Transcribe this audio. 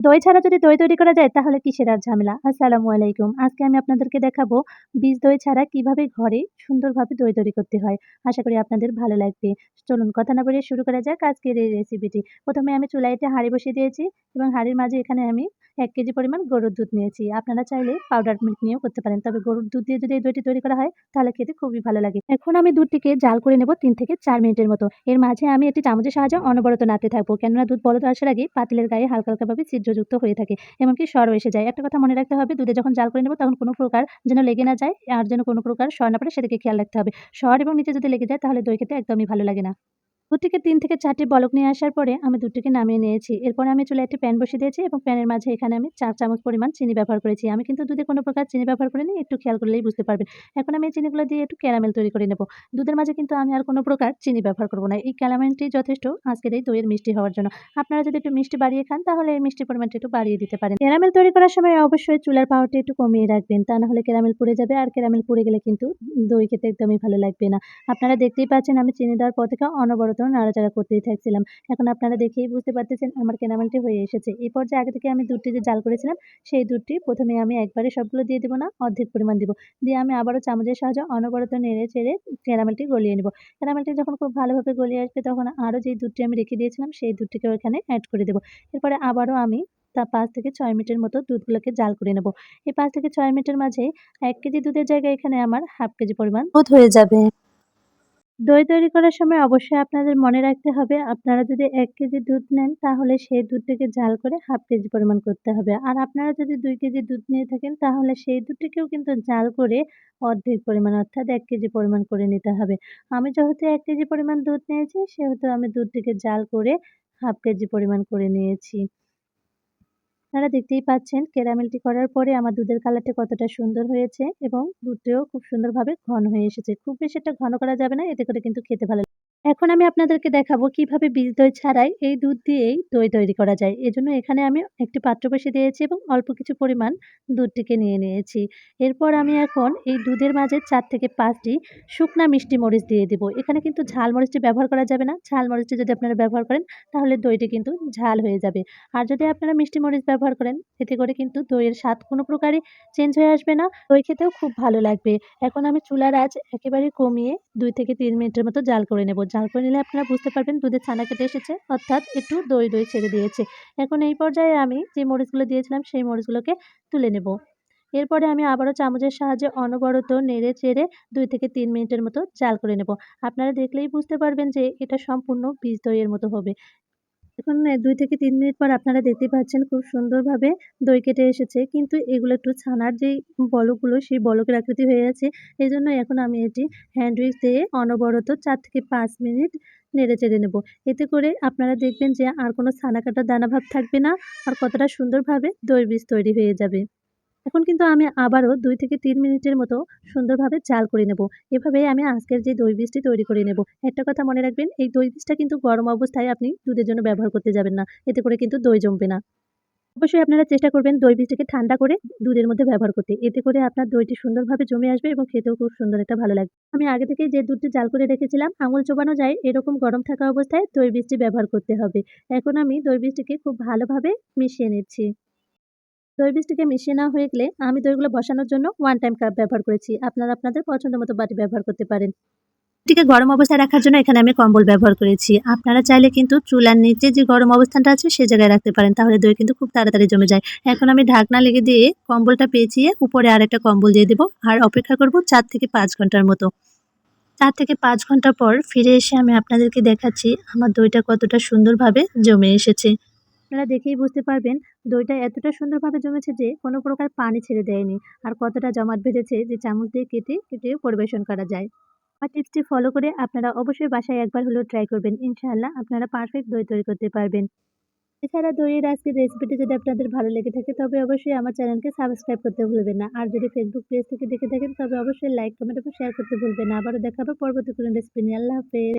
দই ছাড়া যদি দই তৈরি করা যায় তাহলে কিসের আর ঝামেলা? আসসালামু আলাইকুম। আজকে আমি আপনাদেরকে দেখাবো বীজ দই ছাড়া কীভাবে ঘরে সুন্দরভাবে দই তৈরি করতে হয়। আশা করি আপনাদের ভালো লাগবে। চলুন কথা না বাড়িয়ে শুরু করা যাক আজকের এই রেসিপিটি। প্রথমে আমি চুলাইতে হাঁড়ি বসিয়ে দিয়েছি এবং হাঁড়ির মাঝে এখানে আমি এক কেজি পরিমাণ গরুর দুধ নিয়েছি। আপনারা চাইলে পাউডার মিল্ক নিয়েও করতে পারেন। তবে গরুর দুধ দিয়ে যদি এই দইটি তৈরি করা হয় তাহলে খেতে খুবই ভালো লাগে। এখন আমি দুধটিকে জাল করে নেব তিন থেকে চার মিনিটের মতো। এর মাঝে আমি একটি চামচের সাহায্যে অনবরত নাতে থাকব। কেননা দুধ বলক আসার আগে পাতিলের গায়ে হালকা, হালকাভাবে ছিদ্রযুক্ত হয়ে থাকে। এমনকি সরও এসে যায়। একটা কথা মনে রাখতে হবে, দুধে যখন জাল করে নেব, তখন কোনো প্রকার যেন লেগে না যায়, আর যেন কোনো প্রকার সর না পড়ে, সেদিকে খেয়াল রাখতে হবে। সর এবং নিচে যদি লেগে যায়, তাহলে দই খেতে একদমই ভালো লাগে না। দুধটিকে ৩ থেকে চারটি বলক নিয়ে আসার পরে আমি দুধটিকে নামিয়ে নিয়েছি। এরপরে আমি চুলায় একটি প্যান বসিয়ে দিয়েছি এবং প্যানের মাঝে এখানে আমি চার চামচ পরিমাণ চিনি ব্যবহার করেছি। আমি কিন্তু দুধে কোনো প্রকার চিনি ব্যবহার করিনি। একটু খেয়াল করলেই বুঝতে পারবেন। এখন আমি এই চিনিগুলো দিয়ে একটু ক্যারামেল তৈরি করে নেব। দুধের মাঝে কিন্তু আমি আর কোনো প্রকার চিনি ব্যবহার করব না। এই ক্যারামেলটি যথেষ্ট আজকের এই দইয়ের মিষ্টি হওয়ার জন্য। আপনারা যদি একটু মিষ্টি বাড়িয়ে খান, তাহলে এই মিষ্টির পরিমাণটা একটু বাড়িয়ে দিতে পারেন। ক্যারামেল তৈরি করার সময় অবশ্যই চুলার পাওয়ারটা একটু কমিয়ে রাখবেন। তা না হলে ক্যারামেল পুড়ে যাবে আর ক্যারামেল পুড়ে গেলে কিন্তু দই খেতে একদমই ভালো লাগবে না। আপনারা দেখতেই পাচ্ছেন আমি চিনি দেওয়ার পর থেকে অনবরত নাড়াচাড়া করতেই থাকছিলাম। এখন আপনারা দেখেই বুঝতে পারতেছেন আমার কেনামালটি হয়ে এসেছে। এই পর্যায়ে আগে থেকে আমি দুধটি যে জাল করেছিলাম সেই দুধটি প্রথমে আমি একবারে সবগুলো দিয়ে দেব না, অর্ধেক পরিমাণ দিব। দিয়ে আমি আবারও চামচের সাহায্যে অনবরত নেড়ে চেড়ে ক্যারামেলটি গলিয়ে নেব। ক্যারামেলটি যখন খুব ভালোভাবে গলিয়ে আসবে তখন আরও যেই দুধটি আমি রেখে দিয়েছিলাম সেই দুধটিকেও এখানে অ্যাড করে দেবো এরপরে আবারও আমি তা পাঁচ থেকে ছয় মিনিটের মতো দুধগুলোকে জাল করে নেব। এই পাঁচ থেকে ছয় মিনিটের মাঝে এক কেজি দুধের জায়গায় এখানে আমার হাফ কেজি পরিমাণ দুধ হয়ে যাবে। দই তৈরি করার সময় অবশ্যই আপনাদের মনে রাখতে হবে, আপনারা যদি এক কেজি দুধ নেন তাহলে সেই দুধটিকে জাল করে হাফ কেজি পরিমাণ করতে হবে। আর আপনারা যদি দুই কেজি দুধ নিয়ে থাকেন তাহলে সেই দুধটিকেও কিন্তু জাল করে অর্ধেক পরিমাণ অর্থাৎ এক কেজি পরিমাণ করে নিতে হবে। আমি যেহেতু এক কেজি পরিমাণ দুধ নিয়েছি, সেহেতু আমি দুধটিকে জাল করে হাফ কেজি পরিমাণ করে নিয়েছি। আপনারা দেখতেই পাচ্ছেন, ক্যারামেলটি করার পরে আমার দুধের কালারটা কতটা সুন্দর হয়েছে এবং দুধটিও খুব সুন্দরভাবে ঘন হয়ে এসেছে। খুব বেশি একটা ঘন করা যাবে না, এতে করে কিন্তু খেতে ভালো এখন আমি আপনাদেরকে দেখাবো কীভাবে বীজ দই ছাড়াই এই দুধ দিয়েই দই তৈরি করা যায়। এজন্য এখানে আমি একটি পাত্র বসিয়ে দিয়েছি এবং অল্প কিছু পরিমাণ দুধটিকে নিয়ে নিয়েছি। এরপর আমি এখন এই দুধের মাঝে চার থেকে পাঁচটি শুকনা মিষ্টি মরিচ দিয়ে দিব। এখানে কিন্তু ঝাল মরিচটি ব্যবহার করা যাবে না। ঝাল মরিচটি যদি আপনারা ব্যবহার করেন, তাহলে দইটি কিন্তু ঝাল হয়ে যাবে। আর যদি আপনারা মিষ্টি মরিচ ব্যবহার করেন, এতে করে কিন্তু দইয়ের স্বাদ কোনো প্রকারই চেঞ্জ হয়ে আসবে না। দই খেতেও খুব ভালো লাগবে। এখন আমি চুলার আঁচ একেবারে কমিয়ে দুই থেকে তিন মিনিটের মতো জাল করে নেব। জাল করে নিলে আপনারা বুঝতে পারবেন দুধের ছানা কেটে এসেছে, অর্থাৎ একটু দই দই ছেড়ে দিয়েছে। এখন এই পর্যায়ে আমি যে মরিচগুলো দিয়েছিলাম, সেই মরিচগুলোকে তুলে নেব। এরপরে আমি আবারও চামচের সাহায্যে অনবরত নেড়ে চেড়ে দুই থেকে তিন মিনিটের মতো জাল করে নেব। আপনারা দেখলেই বুঝতে পারবেন যে এটা সম্পূর্ণ বীজ দইয়ের মতো হবে। এখন দুই থেকে তিন মিনিট পর আপনারা দেখতে পাচ্ছেন খুব সুন্দরভাবে দই কেটে এসেছে। কিন্তু এগুলো একটু ছানার যে বলকগুলো, সেই বলকের আকৃতি হয়ে আছে এই জন্য এখন আমি এটি হ্যান্ড উইক্স দিয়ে অনবরত চার থেকে পাঁচ মিনিট নেড়ে চেড়ে নেব। এতে করে আপনারা দেখবেন যে আর কোনো ছানা কাটার দানাভাব থাকবে না, আর কতটা সুন্দরভাবে দই বীজ তৈরি হয়ে যাবে। এখন কিন্তু আমি আবারও দুই থেকে তিন মিনিটের মতো সুন্দরভাবে জাল করে নেব। এভাবে আমি আজকের যে দই বীজটি তৈরি করে নেব। একটা কথা মনে রাখবেন, এই দই বীজটা কিন্তু গরম অবস্থায় আপনি দুধের জন্য ব্যবহার করতে যাবেন না। এতে করে কিন্তু দই জমবে না। অবশ্যই আপনারা চেষ্টা করবেন দই বীজটাকে ঠান্ডা করে দুধের মধ্যে ব্যবহার করতে। এতে করে আপনার দইটি সুন্দরভাবে জমে আসবে এবং খেতেও খুব সুন্দর একটা ভালো লাগবে। আমি আগে থেকে যে দুধটি জাল করে রেখেছিলাম, আঙুল চোবানো যায় এরকম গরম থাকা অবস্থায় দই বীজটি ব্যবহার করতে হবে। এখন আমি দই বীজটিকে খুব ভালোভাবে মিশিয়ে নিচ্ছি। দই মিশিয়ে নেওয়া হয়ে গেলে আমি দইগুলো বসানোর জন্য ওয়ান টাইম কাপ ব্যবহার করেছি। আপনারা আপনাদের পছন্দ মতো বাটি ব্যবহার করতে পারেন। এটিকে গরম অবস্থায় রাখার জন্য এখানে আমি কম্বল ব্যবহার করেছি। আপনারা চাইলে কিন্তু চুলার নিচে যে গরম অবস্থানটা আছে সে জায়গায় রাখতে পারেন, তাহলে দই কিন্তু খুব তাড়াতাড়ি জমে যায়। এখন আমি ঢাকনা লেগে দিয়ে কম্বলটা পেঁচিয়ে উপরে আর একটা কম্বল দিয়ে দেবো আর অপেক্ষা করব চার থেকে পাঁচ ঘণ্টার মতো। চার থেকে পাঁচ ঘণ্টা পর ফিরে এসে আমি আপনাদেরকে দেখাচ্ছি আমার দইটা কতটা সুন্দরভাবে জমে এসেছে। আপনারা দেখেই বুঝতে পারবেন দইটা এতটা সুন্দরভাবে জমেছে যে কোনো প্রকার পানি ছেড়ে দেয়নি আর কতটা জমাট বেঁধেছে যে চামচ দিয়ে কেটে কেটে পরিবেশন করা যায়। আমার টিপসটি ফলো করে আপনারা অবশ্যই বাসায় একবার হলেও ট্রাই করবেন। ইনশাআল্লাহ আপনারা পারফেক্ট দই তৈরি করতে পারবেন। এছাড়া দইয়ের আজকের রেসিপিটি যদি আপনাদের ভালো লেগে থাকে তবে অবশ্যই আমার চ্যানেলকে সাবস্ক্রাইব করতে ভুলবেন না। আর যদি ফেসবুক পেজ থেকে দেখে থাকেন তবে অবশ্যই লাইক কমেন্ট এবং শেয়ার করতে ভুলবেন না। আবারও দেখাবো পরবর্তী কোনো রেসিপি নিয়ে। আল্লাহ হাফেজ।